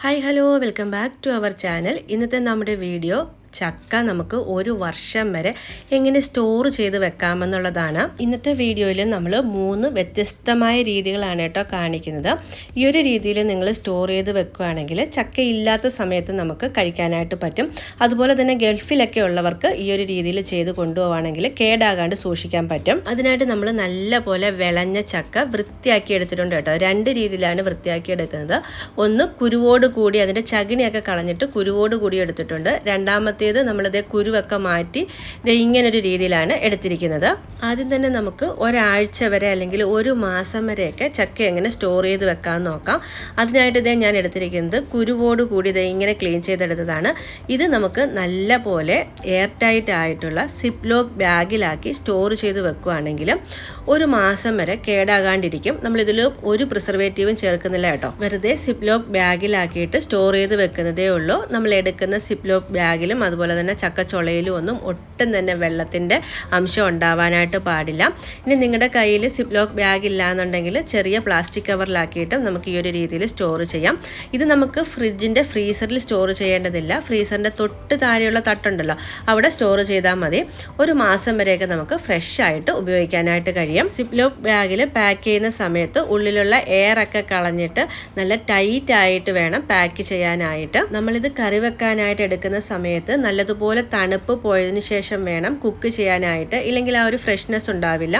Hi hello welcome back to our channel ഇന്നത്തെ നമ്മുടെ video ചക്ക നമുക്ക് ഒരു വർഷം വരെ എങ്ങനെ സ്റ്റോർ ചെയ്ത് വെക്കാമെന്നുള്ളതാണ്. ഇന്നത്തെ വീഡിയോയിൽ നമ്മൾ മൂന്ന് വ്യത്യസ്തമായ രീതികളാണ് കേട്ടോ കാണിക്കുന്നത്. ഈ ഒരു രീതിയിൽ നിങ്ങൾ സ്റ്റോർ ചെയ്ത് വെക്കുകയാണെങ്കിൽ ചക്ക ഇല്ലാത്ത സമയത്ത് നമുക്ക് കഴിക്കാനായിട്ട് പറ്റും. അതുപോലെ തന്നെ ഗൾഫിലൊക്കെ ഉള്ളവർക്ക് ഈ ഒരു രീതിയിൽ ചെയ്ത് കൊണ്ടുപോവുകയാണെങ്കിൽ കേടാകാണ്ട് സൂക്ഷിക്കാൻ പറ്റും. അതിനായിട്ട് നമ്മൾ നല്ല പോലെ വിളഞ്ഞ ചക്ക വൃത്തിയാക്കി എടുത്തിട്ടുണ്ട് കേട്ടോ. രണ്ട് രീതിയിലാണ് വൃത്തിയാക്കി എടുക്കുന്നത്. ഒന്ന് കുരുവോട് കൂടി അതിന്റെ ചകിണിയൊക്കെ കളഞ്ഞിട്ട് കുരുവോട് കൂടി എടുത്തിട്ടുണ്ട്. രണ്ടാമത്തേത് നമ്മളിത് കുരുവൊക്കെ മാറ്റി ഇത് ഇങ്ങനൊരു രീതിയിലാണ് എടുത്തിരിക്കുന്നത്. ആദ്യം തന്നെ നമുക്ക് ഒരാഴ്ച വരെ അല്ലെങ്കിൽ ഒരു മാസം വരെയൊക്കെ ചക്ക എങ്ങനെ സ്റ്റോർ ചെയ്ത് വെക്കാമെന്ന് നോക്കാം. അതിനായിട്ട് ഇതേ ഞാൻ എടുത്തിരിക്കുന്നത് കുരുവോട് കൂടി ഇത് ഇങ്ങനെ ക്ലീൻ ചെയ്തെടുത്തതാണ്. ഇത് നമുക്ക് നല്ല പോലെ എയർ ടൈറ്റ് ആയിട്ടുള്ള സിപ്ലോക്ക് ബാഗിലാക്കി സ്റ്റോർ ചെയ്ത് വെക്കുവാണെങ്കിലും ഒരു മാസം വരെ കേടാകാണ്ടിരിക്കും. നമ്മളിതിൽ ഒരു പ്രിസർവേറ്റീവും ചേർക്കുന്നില്ല കേട്ടോ. വെറുതെ സിപ്ലോക്ക് ബാഗിലാക്കിയിട്ട് സ്റ്റോർ ചെയ്ത് വെക്കുന്നതേ ഉള്ളൂ. നമ്മൾ എടുക്കുന്ന സിപ്ലോക്ക് ബാഗിലും അതുപോലെ തന്നെ ചക്കച്ചുളയിലും ഒന്നും ഒട്ടും തന്നെ വെള്ളത്തിന്റെ അംശം ഉണ്ടാവാനായിട്ട് പാടില്ല. ഇനി നിങ്ങളുടെ കയ്യിൽ സിപ്ലോക്ക് ബാഗ് ഇല്ല എന്നുണ്ടെങ്കിൽ ചെറിയ പ്ലാസ്റ്റിക് കവറിലാക്കിയിട്ടും നമുക്ക് ഈ ഒരു രീതിയിൽ സ്റ്റോർ ചെയ്യാം. ഇത് നമുക്ക് ഫ്രിഡ്ജിന്റെ ഫ്രീസറിൽ സ്റ്റോർ ചെയ്യേണ്ടതില്ല. ഫ്രീസറിന്റെ തൊട്ട് താഴെയുള്ള തട്ടുണ്ടല്ലോ അവിടെ സ്റ്റോർ ചെയ്താൽ മതി. ഒരു മാസം വരെയൊക്കെ നമുക്ക് ഫ്രഷ് ആയിട്ട് ഉപയോഗിക്കാനായിട്ട് കഴിയും. സിപ്ലോക്ക് ബാഗിൽ പാക്ക് ചെയ്യുന്ന സമയത്ത് ഉള്ളിലുള്ള എയർ ഒക്കെ കളഞ്ഞിട്ട് നല്ല ടൈറ്റ് ആയിട്ട് വേണം പാക്ക് ചെയ്യാനായിട്ട്. നമ്മളിത് കറി വെക്കാനായിട്ട് എടുക്കുന്ന സമയത്ത് നല്ലതുപോലെ തണുപ്പ് പോയതിന് ശേഷം വേണം കുക്ക് ചെയ്യാനായിട്ട്. ഇല്ലെങ്കിൽ ആ ഒരു ഫ്രഷ്നെസ് ഉണ്ടാവില്ല.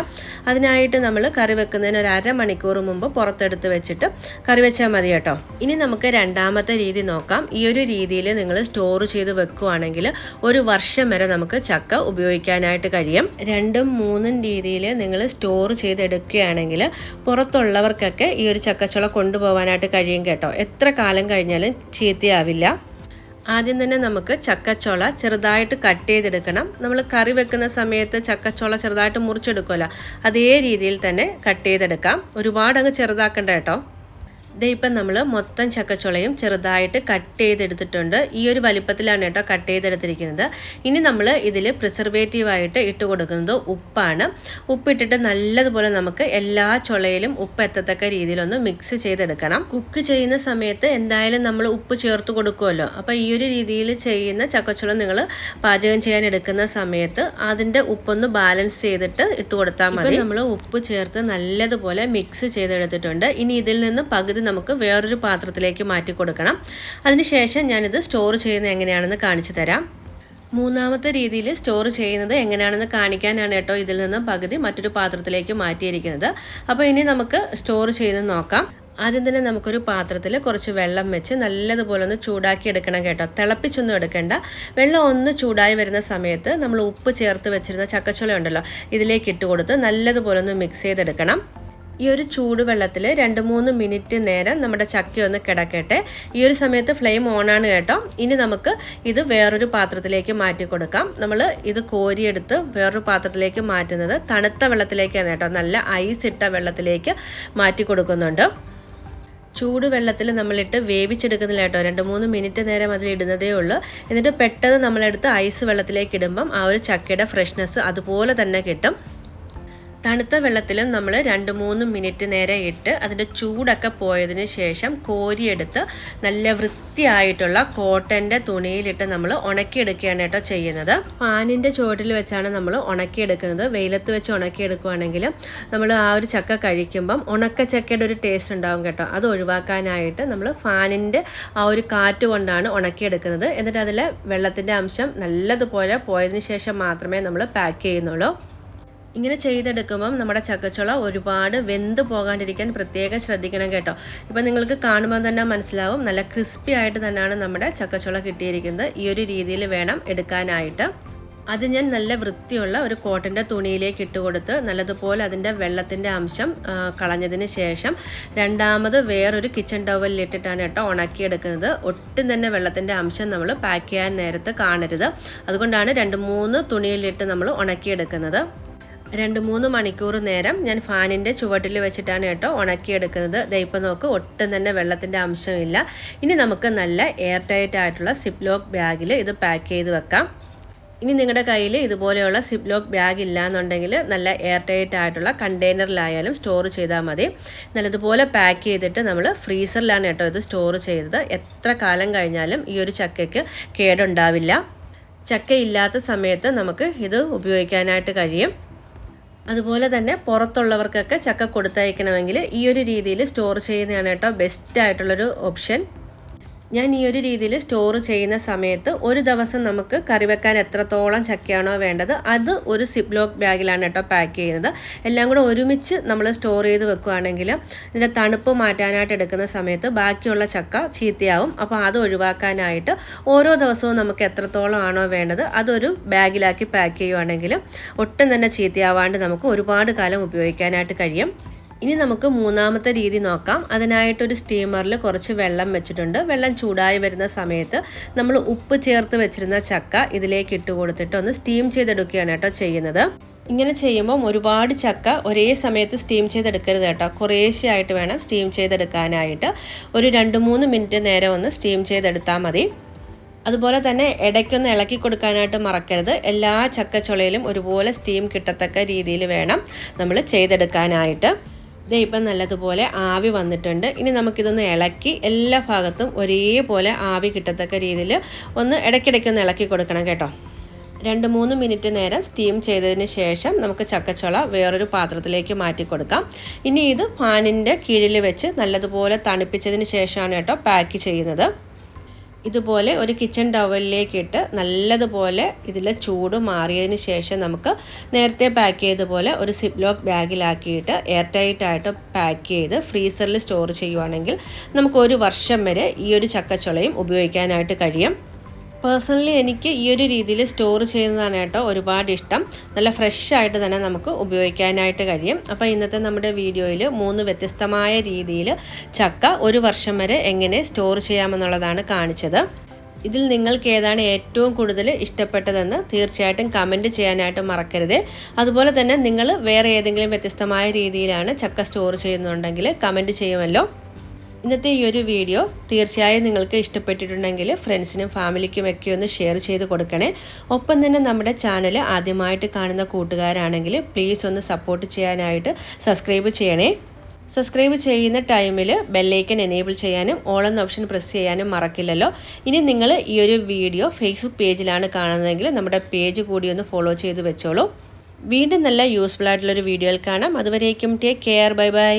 അതിനായിട്ട് നമ്മൾ കറി വെക്കുന്നതിന് ഒരു അരമണിക്കൂർ മുമ്പ് പുറത്തെടുത്ത് വെച്ചിട്ട് കറി വെച്ചാൽ മതി കേട്ടോ. ഇനി നമുക്ക് രണ്ടാമത്തെ രീതി നോക്കാം. ഈ ഒരു രീതിയിൽ നിങ്ങൾ സ്റ്റോർ ചെയ്ത് വെക്കുകയാണെങ്കിൽ ഒരു വർഷം വരെ നമുക്ക് ചക്ക ഉപയോഗിക്കാനായിട്ട് കഴിയും. രണ്ടും മൂന്നും രീതിയിൽ നിങ്ങൾ സ്റ്റോർ ചെയ്തെടുക്കുകയാണെങ്കിൽ പുറത്തുള്ളവർക്കൊക്കെ ഈ ഒരു ചക്കച്ചുള കൊണ്ടുപോകാനായിട്ട് കഴിയും കേട്ടോ. എത്ര കാലം കഴിഞ്ഞാലും ചീത്തയാവില്ല. ആദ്യം തന്നെ നമുക്ക് ചക്കച്ചോള ചെറുതായിട്ട് കട്ട് ചെയ്തെടുക്കണം. നമ്മൾ കറി വെക്കുന്ന സമയത്ത് ചക്കച്ചോള ചെറുതായിട്ട് മുറിച്ചെടുക്കുമല്ലോ അതേ രീതിയിൽ തന്നെ കട്ട് ചെയ്തെടുക്കാം. ഒരുപാട് അങ്ങ് ചെറുതാക്കണ്ട കേട്ടോ. ദേ ഇപ്പം നമ്മൾ മൊത്തം ചക്കച്ചുളയും ചെറുതായിട്ട് കട്ട് ചെയ്തെടുത്തിട്ടുണ്ട്. ഈ ഒരു വലിപ്പത്തിലാണ് കേട്ടോ കട്ട് ചെയ്തെടുത്തിരിക്കുന്നത്. ഇനി നമ്മൾ ഇതിൽ പ്രിസർവേറ്റീവായിട്ട് ഇട്ട് കൊടുക്കുന്നത് ഉപ്പാണ്. ഉപ്പിട്ടിട്ട് നല്ലതുപോലെ നമുക്ക് എല്ലാ ചുളയിലും ഉപ്പ് എത്തത്തക്ക രീതിയിലൊന്ന് മിക്സ് ചെയ്തെടുക്കണം. കുക്ക് ചെയ്യുന്ന സമയത്ത് എന്തായാലും നമ്മൾ ഉപ്പ് ചേർത്ത് കൊടുക്കുമല്ലോ അപ്പോൾ ഈ ഒരു രീതിയിൽ ചെയ്യുന്ന ചക്കച്ചുള നിങ്ങൾ പാചകം ചെയ്യാൻ എടുക്കുന്ന സമയത്ത് അതിന്റെ ഉപ്പൊന്ന് ബാലൻസ് ചെയ്തിട്ട് ഇട്ട് കൊടുത്താൽ മതി. നമ്മൾ ഉപ്പ് ചേർത്ത് നല്ലതുപോലെ മിക്സ് ചെയ്തെടുത്തിട്ടുണ്ട്. ഇനി ഇതിൽ നിന്ന് പകുതി നമുക്ക് വേറൊരു പാത്രത്തിലേക്ക് മാറ്റി കൊടുക്കണം. അതിനുശേഷം ഞാനിത് സ്റ്റോർ ചെയ്യുന്നത് എങ്ങനെയാണെന്ന് കാണിച്ചു തരാം. മൂന്നാമത്തെ രീതിയിൽ സ്റ്റോർ ചെയ്യുന്നത് എങ്ങനെയാണെന്ന് കാണിക്കാനാണ് കേട്ടോ ഇതിൽ നിന്നും പകുതി മറ്റൊരു പാത്രത്തിലേക്ക് മാറ്റിയിരിക്കുന്നത്. അപ്പോൾ ഇനി നമുക്ക് സ്റ്റോർ ചെയ്ത് നോക്കാം. ആദ്യം തന്നെ നമുക്കൊരു പാത്രത്തിൽ കുറച്ച് വെള്ളം വെച്ച് നല്ലതുപോലെ ഒന്ന് ചൂടാക്കി എടുക്കണം കേട്ടോ. തിളപ്പിച്ചൊന്നും എടുക്കേണ്ട. വെള്ളം ഒന്ന് ചൂടായി വരുന്ന സമയത്ത് നമ്മൾ ഉപ്പ് ചേർത്ത് വെച്ചിരുന്ന ചക്കച്ചുള ഉണ്ടല്ലോ ഇതിലേക്ക് ഇട്ട് കൊടുത്ത് നല്ലതുപോലെ ഒന്ന് മിക്സ് ചെയ്തെടുക്കണം. ഈ ഒരു ചൂടുവെള്ളത്തിൽ രണ്ട് മൂന്ന് മിനിറ്റ് നേരം നമ്മുടെ ചക്ക ഒന്ന് കിടക്കട്ടെ. ഈ ഒരു സമയത്ത് ഫ്ലെയിം ഓണാണ് കേട്ടോ. ഇനി നമുക്ക് ഇത് വേറൊരു പാത്രത്തിലേക്ക് മാറ്റി കൊടുക്കാം. നമ്മൾ ഇത് കോരിയെടുത്ത് വേറൊരു പാത്രത്തിലേക്ക് മാറ്റുന്നത് തണുത്ത വെള്ളത്തിലേക്കാണ് കേട്ടോ. നല്ല ഐസ് ഇട്ട വെള്ളത്തിലേക്ക് മാറ്റി കൊടുക്കുന്നുണ്ട്. ചൂടുവെള്ളത്തിൽ നമ്മളിട്ട് വേവിച്ചെടുക്കുന്നില്ല കേട്ടോ. രണ്ട് മൂന്ന് മിനിറ്റ് നേരം അതിൽ ഇടുന്നതേ ഉള്ളൂ. എന്നിട്ട് പെട്ടെന്ന് നമ്മളെടുത്ത് ഐസ് വെള്ളത്തിലേക്ക് ഇടുമ്പം ആ ഒരു ചക്കയുടെ ഫ്രഷ്നെസ് അതുപോലെ തന്നെ കിട്ടും. തണുത്ത വെള്ളത്തിലും നമ്മൾ രണ്ട് മൂന്ന് മിനിറ്റ് നേരെ ഇട്ട് അതിന്റെ ചൂടൊക്കെ പോയതിന് ശേഷം കോരിയെടുത്ത് നല്ല വൃത്തിയായിട്ടുള്ള കോട്ടന്റെ തുണിയിലിട്ട് നമ്മൾ ഉണക്കിയെടുക്കുകയാണ് കേട്ടോ ചെയ്യുന്നത്. പാനിന്റെ ചുവട്ടിൽ വെച്ചാണ് നമ്മൾ ഉണക്കിയെടുക്കുന്നത്. വെയിലത്ത് വെച്ച് ഉണക്കിയെടുക്കുകയാണെങ്കിൽ നമ്മൾ ആ ഒരു ചക്ക കഴിക്കുമ്പം ഉണക്ക ചക്കയുടെ ഒരു ടേസ്റ്റ് ഉണ്ടാവും കേട്ടോ. അത് ഒഴിവാക്കാനായിട്ട് നമ്മൾ ഫാനിന്റെ ആ ഒരു കാറ്റ് കൊണ്ടാണ് ഉണക്കിയെടുക്കുന്നത്. എന്നിട്ട് അതിലെ വെള്ളത്തിന്റെ അംശം നല്ലതുപോലെ പോയതിന് ശേഷം മാത്രമേ നമ്മൾ പാക്ക് ചെയ്യുന്നുള്ളൂ. ഇങ്ങനെ ചെയ്തെടുക്കുമ്പം നമ്മുടെ ചക്കച്ചുള ഒരുപാട് വെന്ത് പോകാണ്ടിരിക്കാൻ പ്രത്യേകം ശ്രദ്ധിക്കണം കേട്ടോ. ഇപ്പം നിങ്ങൾക്ക് കാണുമ്പോൾ തന്നെ മനസ്സിലാവും നല്ല ക്രിസ്പി ആയിട്ട് തന്നെയാണ് നമ്മുടെ ചക്കച്ചുള കിട്ടിയിരിക്കുന്നത്. ഈ ഒരു രീതിയിൽ വേണം എടുക്കാനായിട്ട്. അത് ഞാൻ നല്ല വൃത്തിയുള്ള ഒരു കോട്ടന്റെ തുണിയിലേക്ക് ഇട്ട് കൊടുത്ത് നല്ലതുപോലെ അതിന്റെ വെള്ളത്തിന്റെ അംശം കളഞ്ഞതിന് ശേഷം രണ്ടാമത് വേറൊരു കിച്ചൺ ടവലിലിട്ടിട്ടാണ് കേട്ടോ ഉണക്കിയെടുക്കുന്നത്. ഒട്ടും തന്നെ വെള്ളത്തിന്റെ അംശം നമ്മൾ പാക്ക് ചെയ്യാൻ നേരത്ത് കാണരുത്. അതുകൊണ്ടാണ് രണ്ട് മൂന്ന് തുണിയിലിട്ട് നമ്മൾ ഉണക്കിയെടുക്കുന്നത്. രണ്ട് മൂന്ന് മണിക്കൂർ നേരം ഞാൻ ഫാനിന്റെ ചുവട്ടിൽ വെച്ചിട്ടാണ് കേട്ടോ ഉണക്കിയെടുക്കുന്നത്. ദയിപ്പം നോക്ക് ഒട്ടും തന്നെ വെള്ളത്തിന്റെ അംശമില്ല. ഇനി നമുക്ക് നല്ല എയർ ടൈറ്റ് ആയിട്ടുള്ള സിപ്ലോക്ക് ബാഗിൽ ഇത് പാക്ക് ചെയ്ത് വെക്കാം. ഇനി നിങ്ങളുടെ കയ്യിൽ ഇതുപോലെയുള്ള സിപ്പ് ലോക്ക് ബാഗ് ഇല്ലാന്നുണ്ടെങ്കിൽ നല്ല എയർ ടൈറ്റ് ആയിട്ടുള്ള കണ്ടെയ്നറിലായാലും സ്റ്റോർ ചെയ്താൽ മതി. നല്ലതുപോലെ പാക്ക് ചെയ്തിട്ട് നമ്മൾ ഫ്രീസറിലാണ് കേട്ടോ ഇത് സ്റ്റോർ ചെയ്തത്. എത്ര കാലം കഴിഞ്ഞാലും ഈ ഒരു ചക്കയ്ക്ക് കേടുണ്ടാവില്ല. ചക്ക ഇല്ലാത്ത സമയത്ത് നമുക്ക് ഇത് ഉപയോഗിക്കാനായിട്ട് കഴിയും. അതുപോലെ തന്നെ പുറത്തുള്ളവർക്കൊക്കെ ചക്ക കൊടുത്തയക്കണമെങ്കിൽ ഈ ഒരു രീതിയിൽ സ്റ്റോർ ചെയ്യുന്നതാണ് കേട്ടോ ബെസ്റ്റ് ആയിട്ടുള്ളൊരു ഓപ്ഷൻ ഞാൻ ഈ ഒരു രീതിയിൽ സ്റ്റോർ ചെയ്യുന്ന സമയത്ത് ഒരു ദിവസം നമുക്ക് കറി വെക്കാൻ എത്രത്തോളം ചക്കയാണോ വേണ്ടത് അത് ഒരു സിപ്പ് ലോക്ക് ബാഗിലാണ് കേട്ടോ പാക്ക് ചെയ്യുന്നത്. എല്ലാം കൂടെ ഒരുമിച്ച് നമ്മൾ സ്റ്റോർ ചെയ്ത് വെക്കുകയാണെങ്കിൽ ഇതിന്റെ തണുപ്പ് മാറ്റാനായിട്ട് എടുക്കുന്ന സമയത്ത് ബാക്കിയുള്ള ചക്ക ചീത്തയാവും. അപ്പോൾ അത് ഒഴിവാക്കാനായിട്ട് ഓരോ ദിവസവും നമുക്ക് എത്രത്തോളം ആണോ വേണ്ടത് അതൊരു ബാഗിലാക്കി പാക്ക് ചെയ്യുവാണെങ്കിൽ ഒട്ടും തന്നെ ചീത്തയാവാണ്ട് നമുക്ക് ഒരുപാട് കാലം ഉപയോഗിക്കാനായിട്ട് കഴിയും. ഇനി നമുക്ക് മൂന്നാമത്തെ രീതി നോക്കാം. അതിനായിട്ടൊരു സ്റ്റീമറിൽ കുറച്ച് വെള്ളം വെച്ചിട്ടുണ്ട്. വെള്ളം ചൂടായി വരുന്ന സമയത്ത് നമ്മൾ ഉപ്പ് ചേർത്ത് വെച്ചിരുന്ന ചക്ക ഇതിലേക്ക് ഇട്ട് കൊടുത്തിട്ട് ഒന്ന് സ്റ്റീം ചെയ്തെടുക്കുകയാണ് കേട്ടോ ചെയ്യുന്നത്. ഇങ്ങനെ ചെയ്യുമ്പോൾ ഒരുപാട് ചക്ക ഒരേ സമയത്ത് സ്റ്റീം ചെയ്തെടുക്കരുത് കേട്ടോ. കുറേശ്ശെയായിട്ട് വേണം സ്റ്റീം ചെയ്തെടുക്കാനായിട്ട്. ഒരു രണ്ട് മൂന്ന് മിനിറ്റ് നേരം ഒന്ന് സ്റ്റീം ചെയ്തെടുത്താൽ മതി. അതുപോലെ തന്നെ ഇടയ്ക്കൊന്ന് ഇളക്കി കൊടുക്കാനായിട്ട് മറക്കരുത്. എല്ലാ ചക്കച്ചുളയിലും ഒരുപോലെ സ്റ്റീം കിട്ടത്തക്ക രീതിയിൽ വേണം നമ്മൾ ചെയ്തെടുക്കാനായിട്ട്. ഇതേ ഇപ്പം നല്ലതുപോലെ ആവി വന്നിട്ടുണ്ട്. ഇനി നമുക്കിതൊന്ന് ഇളക്കി എല്ലാ ഭാഗത്തും ഒരേപോലെ ആവി കിട്ടത്തക്ക രീതിയിൽ ഒന്ന് ഇടയ്ക്കിടയ്ക്കൊന്ന് ഇളക്കി കൊടുക്കണം കേട്ടോ. രണ്ട് മൂന്ന് മിനിറ്റ് നേരം സ്റ്റീം ചെയ്തതിന് ശേഷം നമുക്ക് ചക്കച്ചുള വേറൊരു പാത്രത്തിലേക്ക് മാറ്റി കൊടുക്കാം. ഇനി ഇത് ഫാനിന്റെ കീഴിൽ വെച്ച് നല്ലതുപോലെ തണുപ്പിച്ചതിന് ശേഷമാണ് കേട്ടോ പാക്ക് ചെയ്യുന്നത്. ഇതുപോലെ ഒരു കിച്ചൺ ടവലിലേക്ക് ഇട്ട് നല്ലതുപോലെ ഇതിൽ ചൂട് മാറിയതിന് ശേഷം നമുക്ക് നേരത്തെ പാക്ക് ചെയ്തപോലെ ഒരു സിപ്പ് ലോക്ക് ബാഗിലാക്കിയിട്ട് എയർ ടൈറ്റ് ആയിട്ട് പാക്ക് ചെയ്ത് ഫ്രീസറിൽ സ്റ്റോർ ചെയ്യുവാണെങ്കിൽ നമുക്ക് ഒരു വർഷം വരെ ഈ ഒരു ചക്കച്ചുളയും ഉപയോഗിക്കാനായിട്ട് കഴിയും. പേഴ്സണലി എനിക്ക് ഈ ഒരു രീതിയിൽ സ്റ്റോർ ചെയ്യുന്നതാണ് കേട്ടോ ഒരുപാട് ഇഷ്ടം. നല്ല ഫ്രഷ് ആയിട്ട് തന്നെ നമുക്ക് ഉപയോഗിക്കാനായിട്ട് കഴിയും. അപ്പോൾ ഇന്നത്തെ നമ്മുടെ വീഡിയോയിൽ മൂന്ന് വ്യത്യസ്തമായ രീതിയിൽ ചക്ക ഒരു വർഷം വരെ എങ്ങനെ സ്റ്റോർ ചെയ്യാമെന്നുള്ളതാണ് കാണിച്ചത്. ഇതിൽ നിങ്ങൾക്ക് ഏതാണ് ഏറ്റവും കൂടുതൽ ഇഷ്ടപ്പെട്ടതെന്ന് തീർച്ചയായിട്ടും കമന്റ് ചെയ്യാനായിട്ട് മറക്കരുത്. അതുപോലെ തന്നെ നിങ്ങൾ വേറെ ഏതെങ്കിലും വ്യത്യസ്തമായ രീതിയിലാണ് ചക്ക സ്റ്റോർ ചെയ്യുന്നുണ്ടെങ്കിൽ കമന്റ് ചെയ്യുമല്ലോ. ഇന്നത്തെ ഈ ഒരു വീഡിയോ തീർച്ചയായും നിങ്ങൾക്ക് ഇഷ്ടപ്പെട്ടിട്ടുണ്ടെങ്കിൽ ഫ്രണ്ട്സിനും ഫാമിലിക്കും ഒക്കെ ഒന്ന് ഷെയർ ചെയ്ത് കൊടുക്കണേ. ഒപ്പം തന്നെ നമ്മുടെ ചാനൽ ആദ്യമായിട്ട് കാണുന്ന കൂട്ടുകാരാണെങ്കിൽ പ്ലീസ് ഒന്ന് സപ്പോർട്ട് ചെയ്യാനായിട്ട് സബ്സ്ക്രൈബ് ചെയ്യണേ. സബ്സ്ക്രൈബ് ചെയ്യുന്ന ടൈമിൽ ബെല്ലൈക്കൻ എനേബിൾ ചെയ്യാനും ഓൾ എന്ന ഓപ്ഷൻ പ്രസ് ചെയ്യാനും മറക്കില്ലല്ലോ. ഇനി നിങ്ങൾ ഈ ഒരു വീഡിയോ ഫേസ്ബുക്ക് പേജിലാണ് കാണുന്നതെങ്കിൽ നമ്മുടെ പേജ് കൂടി ഒന്ന് ഫോളോ ചെയ്ത് വെച്ചോളൂ. വീണ്ടും നല്ല യൂസ്ഫുൾ ആയിട്ടുള്ളൊരു വീഡിയോയിൽ കാണാം. അതുവരേക്കും ടേക്ക് കെയർ ബൈ ബൈ